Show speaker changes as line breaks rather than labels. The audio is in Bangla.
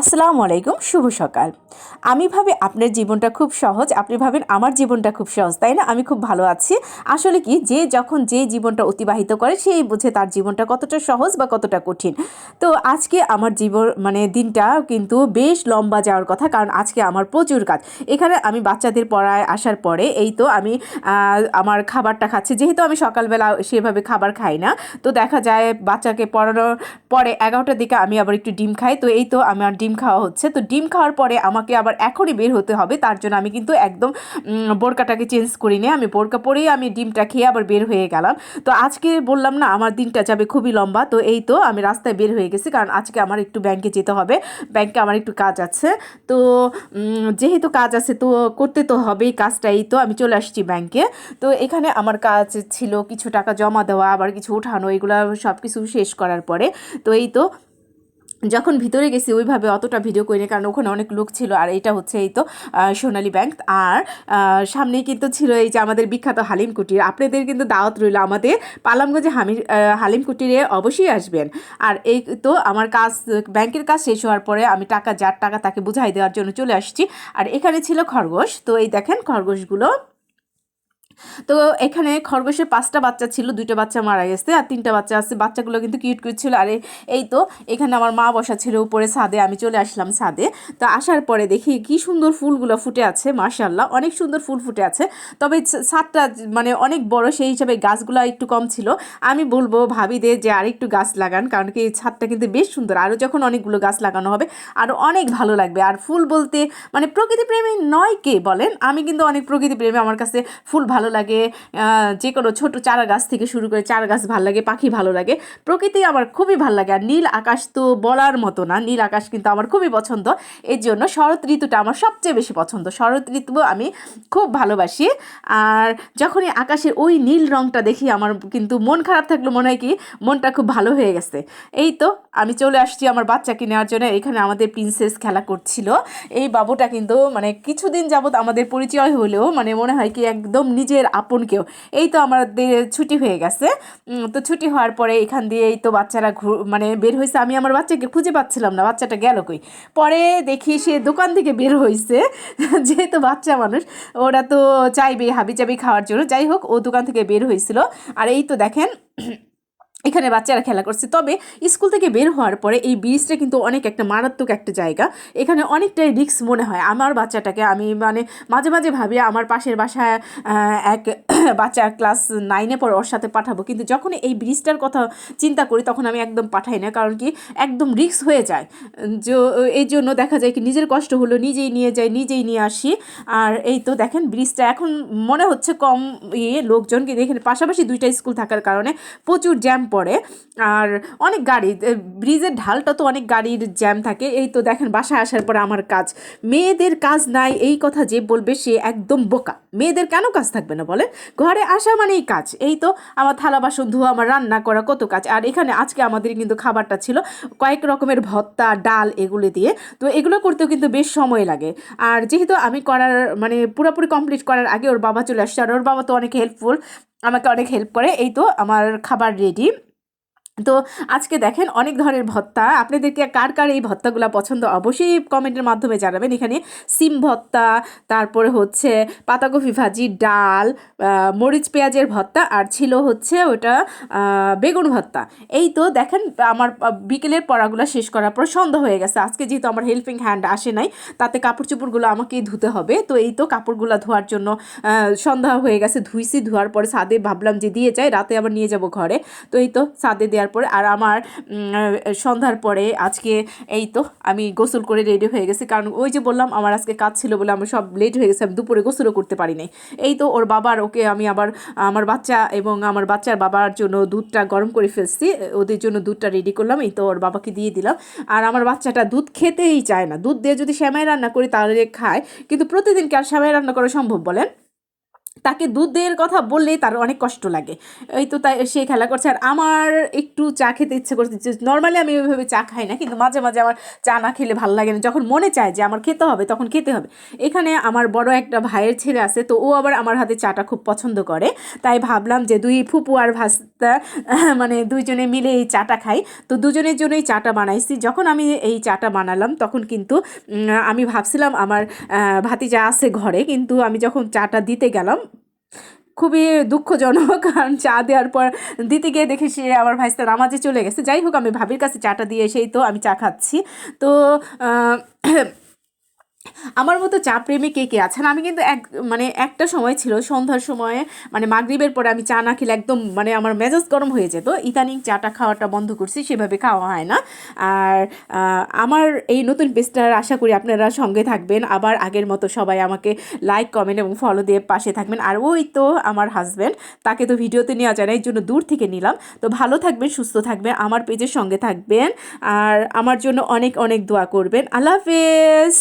আসসালামু আলাইকুম, শুভ সকাল। আমি ভাবি আপনার জীবনটা খুব সহজ, আপনি ভাবেন আমার জীবনটা খুব সহজ, তাই না? আমি খুব ভালো আছি। আসলে কি, যে যখন যে জীবনটা অতিবাহিত করে, সেই বুঝে তার জীবনটা কতটা সহজ বা কতটা কঠিন। তো আজকে আমার জীবন মানে দিনটা কিন্তু বেশ লম্বা যাওয়ার কথা, কারণ আজকে আমার প্রচুর কাজ। এখানে আমি বাচ্চাদের পড়ায় আসার পরে, এই তো আমি আমার খাবারটা খাচ্ছি। যেহেতু আমি সকালবেলা সেভাবে খাবার খাই না, তো দেখা যায় বাচ্চাকে পড়ানোর পরে এগারোটার দিকে আমি আবার একটু ডিম খাই, তো এই তো আমার ডিম খাওয়া হচ্ছে। তো ডিম খাওয়ার পরে আমাকে আবার এখনই বের হতে হবে। তার জন্য আমি কিন্তু একদম বোরকাটাকে চেঞ্জ করি নি আমি বোরকা পরেই আমি ডিমটা খেয়ে আবার বের হয়ে গেলাম। তো আজকে বললাম না, আমার দিনটা যাবে খুবই লম্বা। তো এই তো আমি রাস্তায় বের হয়ে গেছি। কারণ আজকে আমার একটু ব্যাংকে যেতে হবে। ব্যাংকে আমার একটু কাজ আছে। তো যেহেতু কাজ আছে, তো করতে তো হবেই কাজটা এই তো আমি চলে আসছি ব্যাংকে তো এখানে আমার কাজ ছিল, কিছু টাকা জমা দেওয়া, আবার কিছু উঠানো এগুলো সব কিছু শেষ করার পরে। তো এই তো যখন ভিতরে গেছি, ওইভাবে অতটা ভিডিও করিনি, কারণ ওখানে অনেক লোক ছিল, আর এটা হচ্ছে এই তো সোনালী ব্যাংক আর সামনেই কিন্তু ছিল এই যে আমাদের বিখ্যাত হালিম কুটির। আপনাদের কিন্তু দাওয়াত রইল আমাদের পালামগঞ্জে হামির হালিম কুটিরে অবশ্যই আসবেন। আর এই তো আমার কাজ, ব্যাংকের কাজ শেষ হওয়ার পরে আমি টাকা, যার টাকা তাকে বুঝাই দেওয়ার জন্য চলে আসছি। আর এখানে ছিল খরগোশ। তো এই দেখেন খরগোশগুলো তো এখানে খরগোশের পাঁচটা বাচ্চা ছিল, দুইটা বাচ্চা মারা গেছে আর তিনটা বাচ্চা আছে। বাচ্চাগুলো কিন্তু কিউট কিউট ছিল। আর, এই তো, এখানে আমার মা বসা ছিল উপরে ছাদে, আমি চলে আসলাম ছাদে। তো আসার পরে দেখি কি সুন্দর ফুলগুলো ফুটে আছে মার্শাল্লাহ অনেক সুন্দর ফুল ফুটে আছে। তবে ছাদটা মানে অনেক বড়, সেই হিসাবে গাছগুলো একটু কম ছিল। আমি বলব ভাবিদের যে আরেকটু গাছ লাগান, কারণ কি এই ছাদটা কিন্তু বেশ সুন্দর। আরও যখন অনেকগুলো গাছ লাগানো হবে, আরও অনেক ভালো লাগবে। আর ফুল বলতে মানে প্রকৃতি প্রেমী নয় কে বলেন? আমি কিন্তু অনেক প্রকৃতি প্রেমী। আমার কাছে ফুল ভালো লাগে যে কোনো ছোট চারা গাছ থেকে শুরু করে চারা গাছ ভালো লাগে, পাখি ভালো লাগে, প্রকৃতি আমার খুবই ভালো লাগে। আর নীল আকাশ তো বলার মতো না, নীল আকাশ কিন্তু আমার খুবই পছন্দ। এর জন্য শরৎ ঋতুটা আমার সবচেয়ে বেশি পছন্দ। শরৎ ঋতু আমি খুব ভালোবাসি। আর যখনই আকাশের ওই নীল রংটা দেখি, আমার কিন্তু মন খারাপ থাকলে, মনে হয় কি মনটা খুব ভালো হয়ে গেছে। এই তো আমি চলে আসছি আমার বাচ্চাকে নেওয়ার জন্য। এখানে আমাদের প্রিন্সেস খেলা করছিল। এই বাবুটা কিন্তু মানে কিছুদিন যাবত আমাদের পরিচয় হলেও মানে মনে হয় কি একদম নিজের আপনকেও এই তো আমাদের ছুটি হয়ে গেছে। তো ছুটি হওয়ার পরে এখান দিয়ে এই তো বাচ্চারা মানে বের হয়েছে আমি আমার বাচ্চাকে খুঁজে পাচ্ছিলাম না, বাচ্চাটা গেল কই? পরে দেখি সে দোকান থেকে বের হয়েছে যেহেতু বাচ্চা মানুষ, ওরা তো চাইবে হাবি চাবি খাওয়ার জন্য। যাই হোক, ও দোকান থেকে বের হয়েছিল আর এই তো দেখেন এখানে বাচ্চারা খেলা করছে। তবে স্কুল থেকে বের হওয়ার পরে এই ব্রিজটা কিন্তু অনেক একটা মারাত্মক একটা জায়গা। এখানে অনেকটাই রিস্ক মনে হয় আমার বাচ্চাটাকে। আমি মানে মাঝে মাঝে ভাবি আমার পাশের বাসায় এক বাচ্চা ক্লাস নাইনে পড়ে ওর সাথে পাঠাবো। কিন্তু যখন এই ব্রিজটার কথা চিন্তা করি তখন আমি একদম পাঠাই না। কারণ কি একদম রিক্স হয়ে যায়। এই জন্য দেখা যায় কি নিজের কষ্ট হলো নিজেই নিয়ে যাই, নিজেই নিয়ে আসি। আর এই তো দেখেন ব্রিজটা এখন মনে হচ্ছে কম ইয়ে লোকজন কিন্তু এখানে পাশাপাশি দুইটা স্কুল থাকার কারণে প্রচুর জ্যাম পড়ে। আর অনেক গাড়ি ব্রিজের ঢালটা তো অনেক গাড়ির জ্যাম থাকে। এই তো দেখেন বাসায় আসার পরে আমার কাজ। মেয়েদের কাজ নাই, এই কথা যে বলবে সে একদম বোকা। মেয়েদের কেন কাজ থাকবে না বলে ঘরে আসা মানেই কাজ। এই তো আমার থালা বাসন ধোয়া, আমার রান্না করা কত কাজ। আর এখানে আজকে আমাদের কিন্তু খাবারটা ছিল কয়েক রকমের ভত্তা ডাল এগুলো দিয়ে। তো এগুলো করতেও কিন্তু বেশ সময় লাগে। আর যেহেতু আমি করার মানে পুরোপুরি কমপ্লিট করার আগে ওর বাবা চলে আসছে, আর ওর বাবা তো অনেক হেল্পফুল আমাকে অনেক হেল্প করে। এই তো আমার খাবার রেডি তো আজকে দেখেন অনেক ধরনের ভত্তা। আপনাদেরকে কার কার এই ভত্তাগুলো পছন্দ অবশ্যই কমেন্টের মাধ্যমে জানাবেন। এখানে সিম ভত্তা, তারপরে হচ্ছে পাতাকপি ভাজি, ডাল মরিচ পেঁয়াজের ভত্তা, আর ছিল হচ্ছে ওটা বেগুন ভত্তা। এই তো দেখেন আমার বিকেলের পড়াগুলো শেষ করার পর সন্ধ্যা হয়ে গেছে। আজকে যেহেতু আমার হেল্পিং হ্যান্ড আসে নাই, তাতে কাপড় চোপড়গুলো আমাকেই ধুতে হবে। তো এই তো কাপড়গুলো ধোয়ার জন্য সন্ধ্যা হয়ে গেছে, ধুইছি। ধোয়ার পরে সাদে ভাবলাম যে দিয়ে যাই, রাতে আবার নিয়ে যাব ঘরে। তো এই তো সাদে দেওয়ার পরে আর আমার সন্ধ্যার পরে আজকে এই তো আমি গোসল করে রেডি হয়ে গেছি। কারণ ওই যে বললাম, আমার আজকে কাজ ছিল বলে আমি সব লেট হয়ে গেছে, আমি দুপুরে গোসলও করতে পারি নাই। এই তো ওর বাবার, ওকে আমি আবার, আমার বাচ্চা এবং আমার বাচ্চার বাবার জন্য দুধটা গরম করে ফেলছি, ওদের জন্য দুধটা রেডি করলাম, এই তো ওর বাবাকে দিয়ে দিলাম। আর আমার বাচ্চাটা দুধ খেতেই চায় না। দুধ দিয়ে যদি শ্যামাই রান্না করি তাহলে খায়, কিন্তু প্রতিদিন কি আর শ্যামাই রান্না করা সম্ভব বলেন? তাকে দুধ দুধের কথা বললেই তার অনেক কষ্ট লাগে। এই তো তাই সে খেলা করছে। আর আমার একটু চা খেতে ইচ্ছে করছে। নর্মালি আমি ওইভাবে চা খাই না। কিন্তু মাঝে মাঝে আমার চা না খেলে ভালো লাগে না। যখন মনে চায় যে আমার খেতে হবে, তখন খেতে হবে। এখানে আমার বড় একটা ভাইয়ের ছেলে আছে। তো ও আবার আমার হাতে চাটা খুব পছন্দ করে। তাই ভাবলাম যে দুই ফুপু আর ভাস্তা মানে দুইজনে মিলে এই চাটা খাই। তো দুজনের জন্যই চাটা বানাইছি। যখন আমি এই চাটা বানালাম, তখন কিন্তু আমি ভাবছিলাম আমার ভাতিজা আছে ঘরে। কিন্তু আমি যখন চাটা দিতে গেলাম খুবই দুঃখজনক, কারণ চা দেওয়ার পর দিতে গিয়ে দেখি সে আমার ভাইস্তা নামাজে চলে গেছে। যাই হোক, আমি ভাবির কাছে চাটা দিয়ে এসেই তো আমি চা খাচ্ছি। তো আমার মতো চা প্রেমী কে কে আছেন? আমি কিন্তু এক মানে একটা সময় ছিল, সন্ধ্যার সময়ে মানে মাগরিবের পরে আমি চা না খেলে একদম মানে আমার মেজাজ গরম হয়ে যেত। ইদানিং চাটা খাওয়াটা বন্ধ করছি, সেভাবে খাওয়া হয় না। আর আমার এই নতুন পেজটার আশা করি আপনারা সঙ্গে থাকবেন। আবার আগের মতো সবাই আমাকে লাইক কমেন্ট এবং ফলো দিয়ে পাশে থাকবেন। আর ওই তো আমার হাজব্যান্ড তাকে তো ভিডিওতে নেওয়া যায় না এই জন্য দূর থেকে নিলাম। তো ভালো থাকবেন, সুস্থ থাকবেন, আমার পেজের সঙ্গে থাকবেন। আর আমার জন্য অনেক অনেক দোয়া করবেন। আল্লাহ হাফেজ!